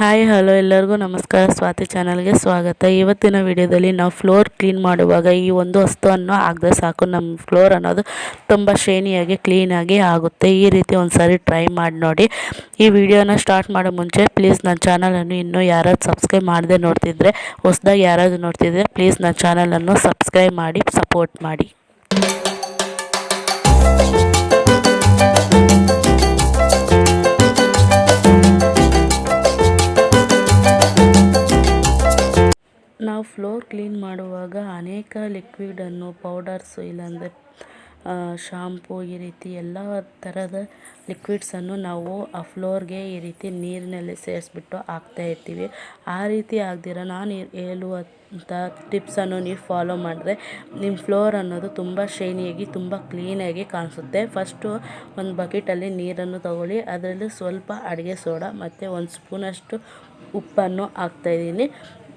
Hi, hello ಎಲ್ಲರಿಗೂ ನಮಸ್ಕಾರ. ಸ್ವಾತಿ ಚಾನಲ್ಗೆ ಸ್ವಾಗತ. ಇವತ್ತಿನ ವಿಡಿಯೋದಲ್ಲಿ ನಾವು ಫ್ಲೋರ್ ಕ್ಲೀನ್ ಮಾಡುವಾಗ ಈ ಒಂದು ವಸ್ತುವನ್ನು ಹಾಕಿದ್ರೆ ಸಾಕು. ನಮ್ಮ ಫ್ಲೋರ್ ಅನ್ನೋದು ತುಂಬ ಶ್ರೇಣಿಯಾಗಿ ಕ್ಲೀನಾಗಿ ಆಗುತ್ತೆ. ಈ ರೀತಿ ಒಂದು ಸಾರಿ ಟ್ರೈ ಮಾಡಿ ನೋಡಿ. ಈ ವಿಡಿಯೋನ ಸ್ಟಾರ್ಟ್ ಮಾಡೋ ಮುಂಚೆ ಪ್ಲೀಸ್ ನನ್ನ ಚಾನಲನ್ನು ಇನ್ನೂ ಯಾರಾದ್ರು ಸಬ್ಸ್ಕ್ರೈಬ್ ಮಾಡದೆ ನೋಡ್ತಿದ್ರೆ, ಹೊಸ್ದಾಗಿ ಯಾರಾದರೂ ನೋಡ್ತಿದ್ರೆ ಪ್ಲೀಸ್ ನನ್ನ ಚಾನಲನ್ನು ಸಬ್ಸ್ಕ್ರೈಬ್ ಮಾಡಿ, ಸಪೋರ್ಟ್ ಮಾಡಿ. ಫ್ಲೋರ್ ಕ್ಲೀನ್ ಮಾಡುವಾಗ ಅನೇಕ ಲಿಕ್ವಿಡನ್ನು ಪೌಡರ್ಸು ಇಲ್ಲಾಂದರೆ ಶಾಂಪು ಈ ರೀತಿ ಎಲ್ಲ ಥರದ ಲಿಕ್ವಿಡ್ಸನ್ನು ನಾವು ಆ ಫ್ಲೋರ್ಗೆ ಈ ರೀತಿ ನೀರಿನಲ್ಲಿ ಸೇರಿಸ್ಬಿಟ್ಟು ಹಾಕ್ತಾ ಇರ್ತೀವಿ. ಆ ರೀತಿ ಆಗದಿರ ನಾನು ಹೇಳುವಂಥ ಟಿಪ್ಸನ್ನು ನೀವು ಫಾಲೋ ಮಾಡಿದ್ರೆ ನಿಮ್ಮ ಫ್ಲೋರ್ ಅನ್ನೋದು ತುಂಬ ಶೈನಿಯಾಗಿ, ತುಂಬ ಕ್ಲೀನಾಗಿ ಕಾಣಿಸುತ್ತೆ. ಫಸ್ಟು ಒಂದು ಬಕೆಟಲ್ಲಿ ನೀರನ್ನು ತಗೊಳ್ಳಿ, ಅದರಲ್ಲಿ ಸ್ವಲ್ಪ ಅಡುಗೆ ಸೋಡಾ ಮತ್ತು ಒಂದು ಸ್ಪೂನಷ್ಟು ಉಪ್ಪನ್ನು ಹಾಕ್ತಾಯಿದ್ದೀನಿ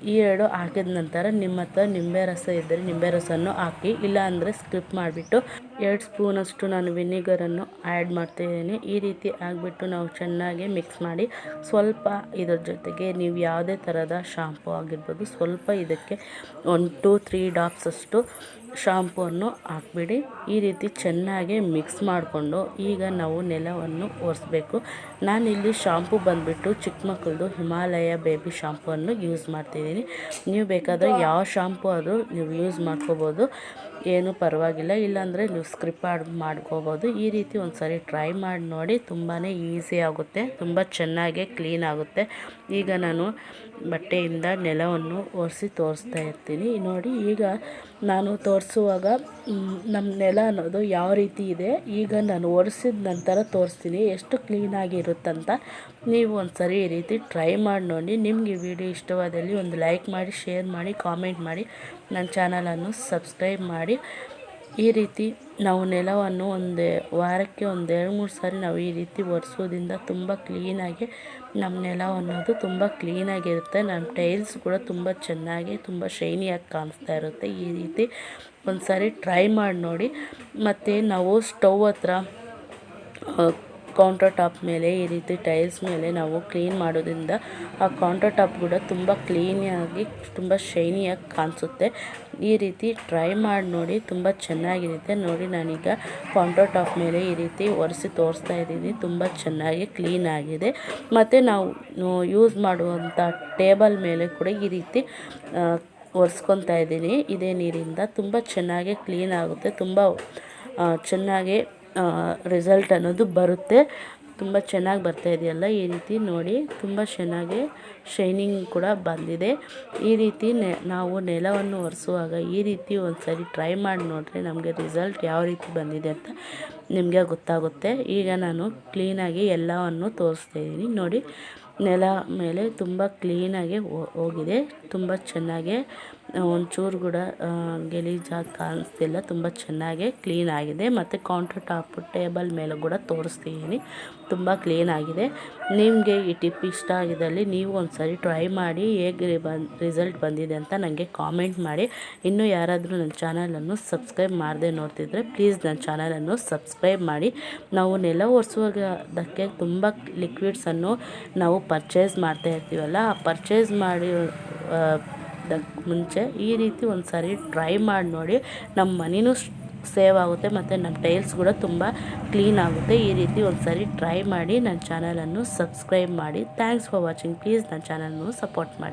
ಈ ಎರಡು ಹಾಕಿದ ನಂತರ ನಿಮ್ಮ ಹತ್ರ ನಿಂಬೆ ರಸ ಇದ್ದರೆ ನಿಂಬೆ ರಸವನ್ನು ಹಾಕಿ ಇಲ್ಲ ಅಂದರೆ ಸ್ಕಿಪ್ ಮಾಡಿಬಿಟ್ಟು ಎರಡು ಸ್ಪೂನಷ್ಟು ನಾನು ವಿನಿಗರನ್ನು ಆ್ಯಡ್ ಮಾಡ್ತಾಯಿದ್ದೀನಿ ಈ ರೀತಿ ಆಗಿಬಿಟ್ಟು ನಾವು ಚೆನ್ನಾಗಿ ಮಿಕ್ಸ್ ಮಾಡಿ, ಸ್ವಲ್ಪ ಇದ್ರ ಜೊತೆಗೆ ನೀವು ಯಾವುದೇ ಥರದ ಶಾಂಪು ಆಗಿರ್ಬೋದು, ಸ್ವಲ್ಪ ಇದಕ್ಕೆ ಒನ್ ಟು ತ್ರೀ ಡಾಪ್ಸಷ್ಟು ಶಾಂಪೂವನ್ನು ಹಾಕ್ಬಿಡಿ. ಈ ರೀತಿ ಚೆನ್ನಾಗಿ ಮಿಕ್ಸ್ ಮಾಡಿಕೊಂಡು ಈಗ ನಾವು ನೆಲವನ್ನು ಒರೆಸ್ಬೇಕು. ನಾನಿಲ್ಲಿ ಶಾಂಪು ಬಂದುಬಿಟ್ಟು ಚಿಕ್ಕ ಮಕ್ಕಳದು ಹಿಮಾಲಯ ಬೇಬಿ ಶಾಂಪುವನ್ನು ಯೂಸ್ ಮಾಡ್ತಿದ್ದೀನಿ. ನೀವು ಬೇಕಾದರೆ ಯಾವ ಶಾಂಪು ಆದರೂ ನೀವು ಯೂಸ್ ಮಾಡ್ಕೋಬೋದು. ಏನು ಪರವಾಗಿಲ್ಲ, ಇಲ್ಲಾಂದರೆ ನೀವು ಸ್ಕ್ರಿಪ್ ಆಡ್ ಮಾಡ್ಕೋಬೋದು. ಈ ರೀತಿ ಒಂದು ಸರಿ ಟ್ರೈ ಮಾಡಿ ನೋಡಿ ತುಂಬಾ ಈಸಿ ಆಗುತ್ತೆ, ತುಂಬ ಚೆನ್ನಾಗೆ ಕ್ಲೀನ್ ಆಗುತ್ತೆ. ಈಗ ನಾನು ಬಟ್ಟೆಯಿಂದ ನೆಲವನ್ನು ಒರೆಸಿ ತೋರಿಸ್ತಾ ಇರ್ತೀನಿ. ನೋಡಿ, ಈಗ ನಾನು ತೋರಿಸುವಾಗ ನಮ್ಮ ನೆಲ ಅನ್ನೋದು ಯಾವ ರೀತಿ ಇದೆ, ಈಗ ನಾನು ಒರೆಸಿದ ನಂತರ ತೋರಿಸ್ತೀನಿ, ಎಷ್ಟು ಕ್ಲೀನಾಗಿರುತ್ತಂತ ನೀವು ಒಂದು ಸರಿ ಈ ರೀತಿ ಟ್ರೈ ಮಾಡಿ ನೋಡಿ. ನಿಮಗೆ ವಿಡಿಯೋ ಇಷ್ಟವಾದಲ್ಲಿ ಒಂದು ಲೈಕ್ ಮಾಡಿ, ಶೇರ್ ಮಾಡಿ, ಕಾಮೆಂಟ್ ಮಾಡಿ. ನನ್ನ ಚಾನಲನ್ನು ಸಬ್ಸ್ಕ್ರೈಬ್ ಮಾಡಿ. ಈ ರೀತಿ ನಾವು ನೆಲವನ್ನು ಒಂದು ವಾರಕ್ಕೆ ಒಂದು ಎರಡು ಮೂರು ಸಾರಿ ನಾವು ಈ ರೀತಿ ಒರೆಸೋದ್ರಿಂದ ತುಂಬ ಕ್ಲೀನಾಗಿ ನಮ್ಮ ನೆಲ ಅನ್ನೋದು ತುಂಬ ಕ್ಲೀನಾಗಿರುತ್ತೆ ನಮ್ಮ ಟೈಲ್ಸ್ ಕೂಡ ತುಂಬ ಚೆನ್ನಾಗಿ, ತುಂಬ ಶೈನಿಯಾಗಿ ಕಾಣಿಸ್ತಾ ಇರುತ್ತೆ. ಈ ರೀತಿ ಒಂದು ಸಾರಿ ಟ್ರೈ ಮಾಡಿ ನೋಡಿ. ಮತ್ತು ನಾವು ಸ್ಟವ್ ಹತ್ರ ಕೌಂಟರ್ ಟಾಪ್ ಮೇಲೆ ಈ ರೀತಿ ಟೈಲ್ಸ್ ಮೇಲೆ ನಾವು ಕ್ಲೀನ್ ಮಾಡೋದ್ರಿಂದ ಆ ಕೌಂಟರ್ ಟಾಪ್ ಕೂಡ ತುಂಬ ಕ್ಲೀನಾಗಿ ತುಂಬ ಶೈನಿಯಾಗಿ ಕಾಣಿಸುತ್ತೆ. ಈ ರೀತಿ ಟ್ರೈ ಮಾಡಿ ನೋಡಿ ತುಂಬ ಚೆನ್ನಾಗಿರುತ್ತೆ. ನೋಡಿ ನಾನೀಗ ಕೌಂಟರ್ ಟಾಪ್ ಮೇಲೆ ಈ ರೀತಿ ಒರೆಸಿ ತೋರಿಸ್ತಾ ಇದ್ದೀನಿ. ತುಂಬ ಚೆನ್ನಾಗಿ ಕ್ಲೀನ್ ಆಗಿದೆ. ಮತ್ತು ನಾವು ಯೂಸ್ ಮಾಡುವಂಥ ಟೇಬಲ್ ಮೇಲೆ ಕೂಡ ಈ ರೀತಿ ಒರೆಸ್ಕೊತಾ ಇದ್ದೀನಿ. ಇದೇ ನೀರಿಂದ ತುಂಬ ಚೆನ್ನಾಗಿ ಕ್ಲೀನ್ ಆಗುತ್ತೆ. ತುಂಬ ಚೆನ್ನಾಗಿ ರಿಸಲ್ಟ್ ಅನ್ನೋದು ಬರುತ್ತೆ. ತುಂಬ ಚೆನ್ನಾಗಿ ಬರ್ತಾ ಇದೆಯಲ್ಲ ಈ ರೀತಿ ನೋಡಿ. ತುಂಬ ಚೆನ್ನಾಗಿ ಶೈನಿಂಗ್ ಕೂಡ ಬಂದಿದೆ. ಈ ರೀತಿ ನಾವು ನೆಲವನ್ನು ಒರೆಸುವಾಗ ಈ ರೀತಿ ಒಂದು ಟ್ರೈ ಮಾಡಿ ನೋಡಿದ್ರೆ ನಮಗೆ ರಿಸಲ್ಟ್ ಯಾವ ರೀತಿ ಬಂದಿದೆ ಅಂತ ನಿಮಗೆ ಗೊತ್ತಾಗುತ್ತೆ. ಈಗ ನಾನು ಕ್ಲೀನಾಗಿ ಎಲ್ಲವನ್ನು ತೋರಿಸ್ತಾ ಇದ್ದೀನಿ. ನೋಡಿ, ನೆಲ ಮೇಲೆ ತುಂಬ ಕ್ಲೀನಾಗಿ ಹೋಗಿದೆ. ತುಂಬ ಚೆನ್ನಾಗಿ ಒಂಚೂರು ಕೂಡ ಗಲೀಜಾಗಿ ಕಾಣಿಸ್ತಿಲ್ಲ. ತುಂಬ ಚೆನ್ನಾಗೆ ಕ್ಲೀನ್ ಆಗಿದೆ. ಮತ್ತು ಕೌಂಟರ್ ಟಾಪ್ ಟೇಬಲ್ ಮೇಲೆ ಕೂಡ ತೋರಿಸ್ತೀನಿ. ತುಂಬ ಕ್ಲೀನ್ ಆಗಿದೆ. ನಿಮಗೆ ಈ ಟಿಪ್ ಇಷ್ಟ ಆಗಿದ್ದಲ್ಲಿ ನೀವು ಒಂದು ಸರಿ ಟ್ರೈ ಮಾಡಿ, ಹೇಗೆ ಬಂದು ರಿಸಲ್ಟ್ ಬಂದಿದೆ ಅಂತ ನನಗೆ ಕಾಮೆಂಟ್ ಮಾಡಿ. ಇನ್ನೂ ಯಾರಾದರೂ ನನ್ನ ಚಾನಲನ್ನು ಸಬ್ಸ್ಕ್ರೈಬ್ ಮಾಡದೆ ನೋಡ್ತಿದ್ರೆ ಪ್ಲೀಸ್ ನನ್ನ ಚಾನಲನ್ನು ಸಬ್ಸ್ಕ್ರೈಬ್ ಮಾಡಿ. ನಾವು ನೆಲ ಒರೆಸುವಾಗದಕ್ಕೆ ತುಂಬ ಲಿಕ್ವಿಡ್ಸನ್ನು ನಾವು ಪರ್ಚೇಸ್ ಮಾಡ್ತಾ ಇರ್ತೀವಲ್ಲ, ಆ ಪರ್ಚೇಸ್ ಮಾಡಿ ಮುಂಚೆ ಈ ರೀತಿ ಒಂದು ಸಾರಿ ಟ್ರೈ ಮಾಡಿ ನೋಡಿ. ನಮ್ಮ ಮನೆಯೂ ಸೇವ್ ಆಗುತ್ತೆ ಮತ್ತು ನಮ್ಮ ಟೈಲ್ಸ್ ಕೂಡ ತುಂಬ ಕ್ಲೀನ್ ಆಗುತ್ತೆ. ಈ ರೀತಿ ಒಂದು ಸಾರಿ ಟ್ರೈ ಮಾಡಿ ನನ್ನ ಚಾನಲನ್ನು ಸಬ್ಸ್ಕ್ರೈಬ್ ಮಾಡಿ. ಥ್ಯಾಂಕ್ಸ್ ಫಾರ್ ವಾಚಿಂಗ್ ಪ್ಲೀಸ್ ನನ್ನ ಚಾನಲ್ನು ಸಪೋರ್ಟ್ ಮಾಡಿ.